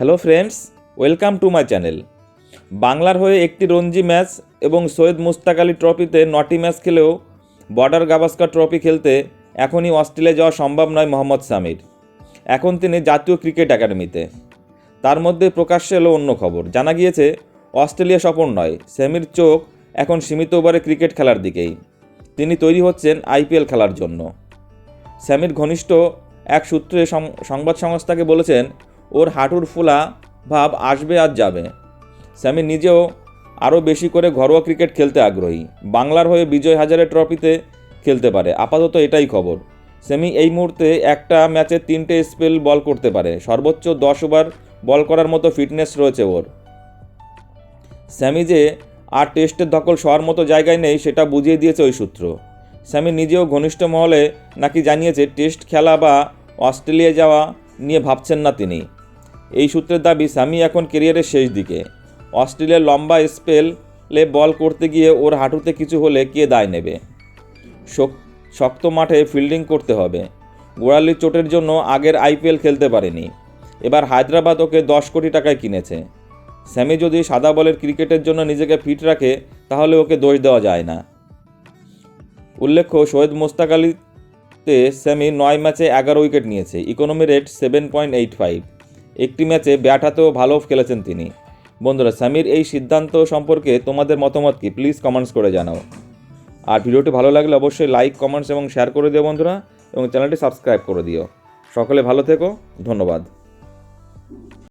Hello friends, welcome to my channel. বাংলার হয়ে একটি রঞ্জি ম্যাচ এবং সৈয়দ মুস্তাক আলী ট্রফিতে নটি ম্যাচ খেলেও বর্ডার গাভাস্কার ট্রফি খেলতে এখনই অস্ট্রেলিয়া যাওয়া সম্ভব নয় মোহাম্মদ সামির। এখন তিনি জাতীয় ক্রিকেট একাডেমিতে। তার মধ্যে প্রকাশ্যে এলো অন্য খবর। জানা গিয়েছে, অস্ট্রেলিয়া সফর নয় স্যামির চোখ এখন সীমিত ওভারে ক্রিকেট খেলার দিকেই। তিনি তৈরি হচ্ছেন আইপিএল খেলার জন্য। স্যামির ঘনিষ্ঠ এক সূত্রে সংবাদ সংস্থাকে বলেছেন ওর হাঁটুর ফোলা ভাব আসবে আর যাবে। স্যামি নিজেও আরও বেশি করে ঘরোয়া ক্রিকেট খেলতে আগ্রহী। বাংলার হয়ে বিজয় হাজারে ট্রফিতে খেলতে পারে। আপাতত এটাই খবর। সেমি এই মুহূর্তে একটা ম্যাচে তিনটে স্পেল বল করতে পারে। সর্বোচ্চ দশ ওভার বল করার মতো ফিটনেস রয়েছে ওর। স্যামি যে আর টেস্টের দখল সবার মতো জায়গায় নেই, সেটা বুঝিয়ে দিয়েছে ওই সূত্র। স্যামি নিজেও ঘনিষ্ঠ মহলে নাকি জানিয়েছে, টেস্ট খেলা বা অস্ট্রেলিয়া যাওয়া নিয়ে ভাবছেন না তিনি। এই সূত্রের দাবি স্যামি এখন কেরিয়ারের শেষ দিকে। অস্ট্রেলিয়ার লম্বা স্পেলে বল করতে গিয়ে ওর হাঁটুতে কিছু হলে কে দায় নেবে? শক- শক্ত মাঠে ফিল্ডিং করতে হবে। গোড়ালির চোটের জন্য আগের আইপিএল খেলতে পারেনি। এবার হায়দ্রাবাদ ওকে দশ কোটি টাকায় কিনেছে। স্যামি যদি সাদা বলের ক্রিকেটের জন্য নিজেকে ফিট রাখে, তাহলে ওকে দোষ দেওয়া যায় না। উল্লেখ্য সৈয়দ মোস্তাক আলীতে স্যামি নয় ম্যাচে এগারো উইকেট নিয়েছে। Economy rate seven point eight five. একটি ম্যাচে ব্যাট হাতেও ভালো খেলেছেন তিনি। বন্ধুরা, সামির, এই সিদ্ধান্ত সম্পর্কে তোমাদের মতামত কি? প্লিজ কমেন্টস করে জানাও। আর ভিডিওটি ভালো লাগলে অবশ্যই লাইক, কমেন্টস এবং শেয়ার করে দিও বন্ধুরা এবং চ্যানেলটি সাবস্ক্রাইব করে দিও। সকলে ভালো থেকো, ধন্যবাদ।